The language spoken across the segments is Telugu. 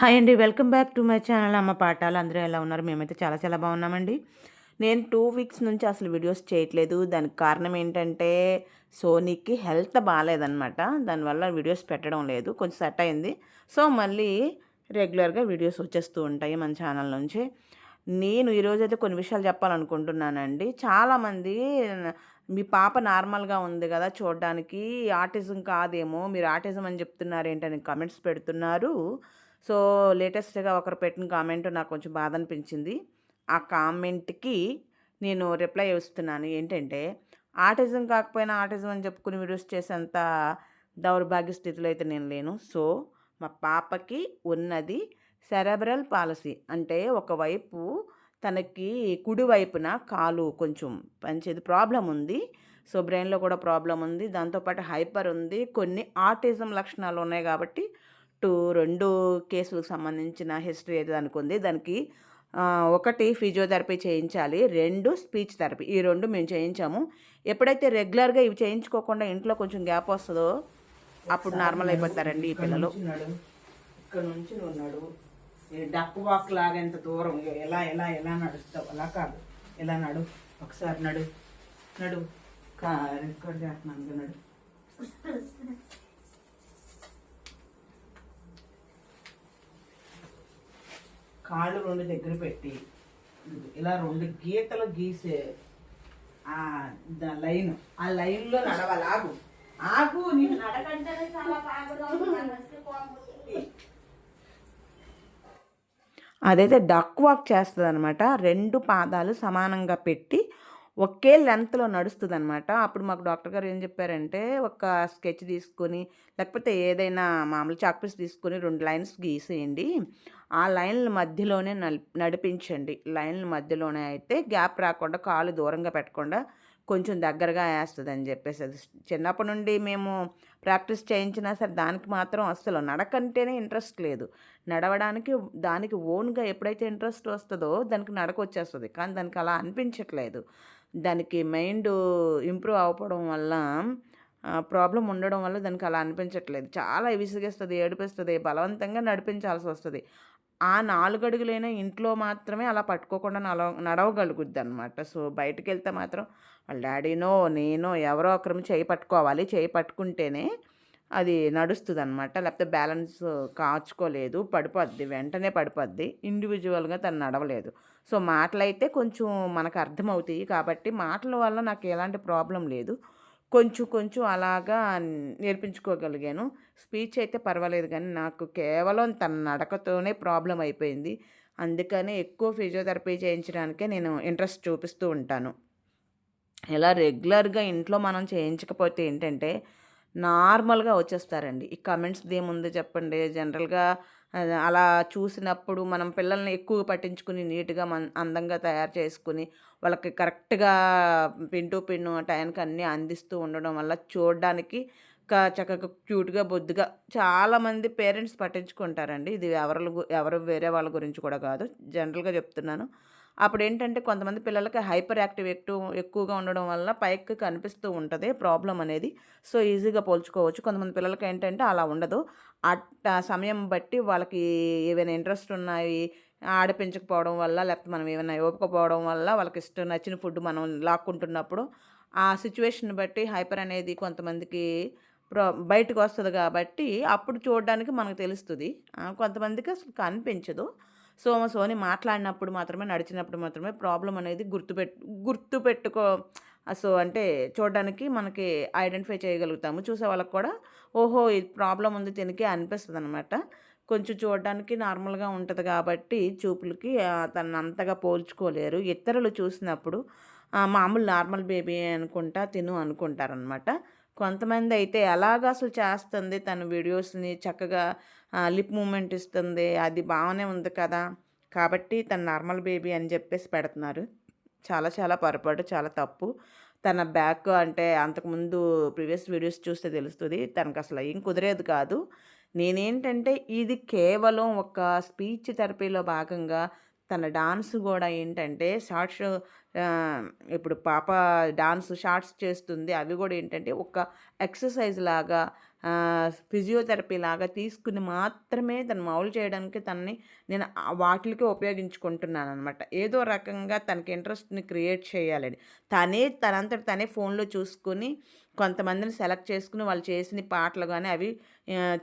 హాయ్ అండి welcome back to my channel. అమ్మ పాఠాలు అందరూ ఎలా ఉన్నారు? మేమైతే చాలా చాలా బాగున్నామండి. నేను టూ వీక్స్ నుంచి అసలు వీడియోస్ చేయట్లేదు. దానికి కారణం ఏంటంటే సోనీకి హెల్త్ బాగాలేదనమాట దానివల్ల వీడియోస్ పెట్టడం లేదు. కొంచెం సెట్ అయింది. సో మళ్ళీ రెగ్యులర్గా వీడియోస్ వచ్చేస్తూ ఉంటాయి మన ఛానల్ నుంచి. నేను ఈరోజైతే కొన్ని విషయాలు చెప్పాలనుకుంటున్నానండి. చాలామంది మీ పాప నార్మల్గా ఉంది కదా చూడడానికి ఆటిజం కాదేమో మీరు ఆటిజం అని చెప్తున్నారు ఏంటని కమెంట్స్ పెడుతున్నారు. సో లేటెస్ట్గా ఒకరు పెట్టిన కామెంట్ నాకు కొంచెం బాధ అనిపించింది ఆ కామెంట్కి నేను రిప్లై ఇస్తున్నాను. ఏంటంటే ఆటిజం కాకపోయినా ఆటిజం అని చెప్పుకుని వీడియోస్ చేసేంత దౌర్భాగ్య స్థితిలో అయితే నేను లేను. సో మా పాపకి ఉన్నది సెరెబ్రల్ పాలసీ. అంటే ఒకవైపు తనకి కుడివైపున కాలు కొంచెం పంచేది ప్రాబ్లం ఉంది. సో బ్రెయిన్లో కూడా ప్రాబ్లం ఉంది. దాంతోపాటు హైపర్ ఉంది. కొన్ని ఆటిజం లక్షణాలు ఉన్నాయి కాబట్టి టూ రెండు కేసులకు సంబంధించిన హిస్టరీ అయితే దానికి ఉంది దానికి ఒకటి ఫిజియోథెరపీ చేయించాలి రెండు స్పీచ్ థెరపీ. ఈ రెండు మేము చేయించాము. ఎప్పుడైతే రెగ్యులర్గా ఇవి చేయించుకోకుండా ఇంట్లో కొంచెం గ్యాప్ వస్తుందో అప్పుడు నార్మల్ అయిపోతారండి ఈ పిల్లలు. ఇక్కడ నుంచి ఉన్నాడు డక్ వాక్ లాగా ఎంత దూరం ఎలా ఎలా ఎలా నడుస్తావు? అలా కాదు. ఎలా నడు. ఒకసారి నడు. నడు. రికార్డ్ చేస్తున్నాను నడు. రెండు దగ్గర పెట్టి ఇలా రెండు గీతలు గీసే ఆ లైన్ ఆ లైన్లో నడవాలి. ఆగు. ఆగు నేను నడకంటే చాలా అదైతే డక్ వాక్ చేస్తుంది అనమాట రెండు పాదాలు సమానంగా పెట్టి ఒకే లెంత్లో నడుస్తుందన్నమాట. అప్పుడు మాకు డాక్టర్ గారు ఏం చెప్పారంటే ఒక స్కెచ్ తీసుకొని లేకపోతే ఏదైనా మామూలు చాక్పీస్ తీసుకొని రెండు లైన్స్ గీసేయండి. ఆ లైన్ల మధ్యలోనే నడిపించండి. లైన్ల మధ్యలోనే అయితే గ్యాప్ రాకుండా కాలు దూరంగా పెట్టకుండా కొంచెం దగ్గరగా వేస్తుంది అని చెప్పేసి అది చిన్నప్పటి నుండి మేము ప్రాక్టీస్ చేయించినా సరే దానికి మాత్రం అస్సలు నడకంటేనే ఇంట్రెస్ట్ లేదు. నడవడానికి దానికి ఓన్గా ఎప్పుడైతే ఇంట్రెస్ట్ వస్తుందో దానికి నడక వచ్చేస్తుంది కానీ దానికి అలా అనిపించట్లేదు. దానికి మైండ్ ఇంప్రూవ్ అవ్వడం వల్ల ప్రాబ్లం ఉండడం వల్ల దానికి అలా అనిపించట్లేదు. చాలా విసిగేస్తుంది ఏడిపిస్తుంది బలవంతంగా నడిపించాల్సి వస్తుంది. ఆ నాలుగు అడుగులైనా ఇంట్లో మాత్రమే అలా పట్టుకోకుండా నడవ నడవగలుగుద్ది అనమాట సో బయటకు వెళ్తే మాత్రం వాళ్ళ డాడీనో నేనో ఎవరో ఒకరిని చేయి పట్టుకోవాలి చేయి పట్టుకుంటేనే అది నడుస్తుంది అనమాట లేకపోతే బ్యాలెన్స్ కాచుకోలేదు పడిపోద్ది వెంటనే పడిపోద్ది ఇండివిజువల్గా తను నడవలేదు. సో మాటలైతే కొంచెం మనకు అర్థమవుతాయి. కాబట్టి మాటల వల్ల నాకు ఎలాంటి ప్రాబ్లం లేదు. కొంచెం కొంచెం అలాగా నేర్పించుకోగలిగాను. స్పీచ్ అయితే పర్వాలేదు కానీ నాకు కేవలం తన నడకతోనే ప్రాబ్లం అయిపోయింది. అందుకనే ఎక్కువ ఫిజియోథెరపీ చేయించడానికే నేను ఇంట్రెస్ట్ చూపిస్తూ ఉంటాను. ఇలా రెగ్యులర్గా ఇంట్లో మనం చేయించకపోతే ఏంటంటే నార్మల్గా వచ్చేస్తారండి. ఈ కమెంట్స్ దేముందో చెప్పండి. జనరల్గా అలా చూసినప్పుడు మనం పిల్లల్ని ఎక్కువ పట్టించుకుని నీట్గా మన అందంగా తయారు చేసుకుని వాళ్ళకి కరెక్ట్గా పిన్ టు టైంకి అన్నీ అందిస్తూ ఉండడం వల్ల చూడడానికి చక్కగా క్యూట్గా బొద్దుగా చాలామంది పేరెంట్స్ పట్టించుకుంటారండి. ఇది ఎవరి ఎవరు వేరే వాళ్ళ గురించి కూడా కాదు. జనరల్గా చెప్తున్నాను. అప్పుడు ఏంటంటే కొంతమంది పిల్లలకి హైపర్ యాక్టివ్ ఎక్కువ ఎక్కువగా ఉండడం వల్ల పైకి కనిపిస్తూ ఉంటుంది ప్రాబ్లం అనేది. సో ఈజీగా పోల్చుకోవచ్చు. కొంతమంది పిల్లలకి ఏంటంటే అలా ఉండదు. అట్ట సమయం బట్టి వాళ్ళకి ఏవైనా ఇంట్రెస్ట్ ఉన్నాయి ఆడిపించకపోవడం వల్ల లేకపోతే మనం ఏమైనా ఇవ్వకపోవడం వల్ల వాళ్ళకి ఇష్టం నచ్చిన ఫుడ్ మనం లాక్కుంటున్నప్పుడు ఆ సిచ్యువేషన్ బట్టి హైపర్ అనేది కొంతమందికి ప్రో బయటకు వస్తుంది కాబట్టి అప్పుడు చూడడానికి మనకు తెలుస్తుంది. కొంతమందికి అసలు కనిపించదు. సో సోని మాట్లాడినప్పుడు మాత్రమే నడిచినప్పుడు మాత్రమే ప్రాబ్లం అనేది గుర్తుపెట్టు గుర్తుపెట్టుకో సో అంటే చూడడానికి మనకి ఐడెంటిఫై చేయగలుగుతాము. చూసే వాళ్ళకి కూడా ఓహో ఇది ప్రాబ్లం ఉంది తినికి అనిపిస్తుంది అనమాట కొంచెం చూడడానికి నార్మల్గా ఉంటుంది కాబట్టి చూపులకి తను అంతగా పోల్చుకోలేరు. ఇతరులు చూసినప్పుడు మామూలు నార్మల్ బేబీ అనుకుంటా తిను అనుకుంటారనమాట కొంతమంది అయితే ఎలాగ అసలు చేస్తుంది తన వీడియోస్ని చక్కగా లిప్ మూమెంట్ ఇస్తుంది అది బాగానే ఉంది కదా కాబట్టి తన నార్మల్ బేబీ అని చెప్పేసి పెడుతున్నారు. చాలా చాలా పొరపాటు చాలా తప్పు. తన బ్యాక్ అంటే అంతకుముందు ప్రీవియస్ వీడియోస్ చూస్తే తెలుస్తుంది తనకు అసలు ఏం కుదిరేది కాదు. నేనేంటంటే ఇది కేవలం ఒక స్పీచ్ థెరపీలో భాగంగా తన డాన్స్ కూడా ఏంటంటే షార్ట్స్ ఇప్పుడు పాప డాన్స్ షార్ట్స్ చేస్తుంది. అవి కూడా ఏంటంటే ఒక ఎక్సర్సైజ్ లాగా ఫిజియోథెరపీ లాగా తీసుకుని మాత్రమే తను మౌలు చేయడానికి తనని నేను వాటికి ఉపయోగించుకుంటున్నాను అనమాట ఏదో రకంగా తనకి ఇంట్రెస్ట్ని క్రియేట్ చేయాలని. తనే తనంతట తనే ఫోన్లో చూసుకుని కొంతమందిని సెలెక్ట్ చేసుకుని వాళ్ళు చేసిన పాటలు కానీ అవి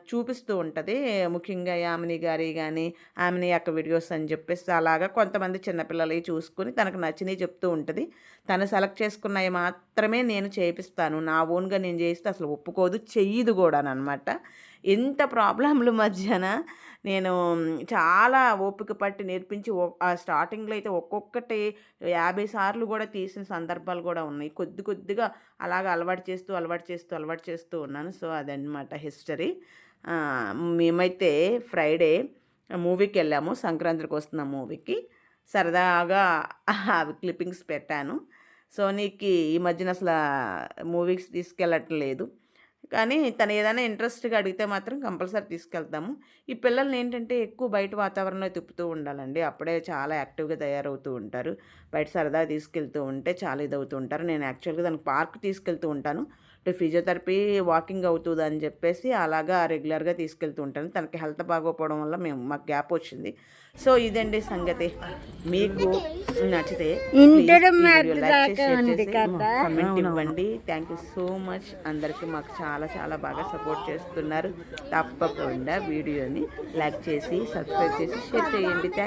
చూపిస్తూ ఉంటుంది. ముఖ్యంగా యామిని గారి కానీ ఆమెని యొక్క వీడియోస్ అని చెప్పేసి అలాగా కొంతమంది చిన్నపిల్లలవి చూసుకుని తనకు నచ్చినవి చెప్తూ ఉంటుంది. తను సెలెక్ట్ చేసుకున్నవి మాత్రమే నేను చేపిస్తాను నా ఓన్గా నేను చేస్తే అసలు ఒప్పుకోదు చెయ్యదు కూడా అనమాట ఇంత ప్రాబ్లంల మధ్యన నేను చాలా ఓపిక పట్టి నేర్పించి ఆ స్టార్టింగ్లో అయితే ఒక్కొక్కటి యాభై సార్లు కూడా తీసిన సందర్భాలు కూడా ఉన్నాయి. కొద్ది కొద్దిగా అలాగ అలవాటు చేస్తూ అలవాటు చేస్తూ అలవాటు చేస్తూ ఉన్నాను. సో అదనమాట హిస్టరీ. మేమైతే ఫ్రైడే మూవీకి వెళ్ళాము సంక్రాంతికి వస్తున్న మూవీకి. సరదాగా అవి క్లిప్పింగ్స్ పెట్టాను. సోనీకి ఈ మధ్యన అసలు మూవీస్ తీసుకెళ్ళట్లేదు. కానీ తను ఏదైనా ఇంట్రెస్ట్గా అడిగితే మాత్రం కంపల్సరీ తీసుకెళ్తాము. ఈ పిల్లల్ని ఏంటంటే ఎక్కువ బయట వాతావరణంలో తిప్పుతూ ఉండాలండి. అప్పుడే చాలా యాక్టివ్గా తయారవుతూ ఉంటారు. బయట సరదా తీసుకెళ్తూ ఉంటే చాలా ఇదవుతూ ఉంటారు. నేను యాక్చువల్గా దానికి పార్క్ తీసుకెళ్తూ ఉంటాను. అంటే ఫిజియోథెరపీ వాకింగ్ అవుతుంది అని చెప్పేసి అలాగా రెగ్యులర్గా తీసుకెళ్తూ ఉంటాను తనకి హెల్త్ బాగోపోవడం వల్ల మేము మాకు గ్యాప్ వచ్చింది. సో ఇదండి సంగతి. మీకు నచ్చితే. కమెంట్ ఇవ్వండి. థ్యాంక్ యూ సో మచ్ అందరికీ మాకు చాలా చాలా బాగా సపోర్ట్ చేస్తున్నారు. తప్పకుండా వీడియోని లైక్ చేసి సబ్స్క్రైబ్ చేసి షేర్ చేయండి. థ్యాంక్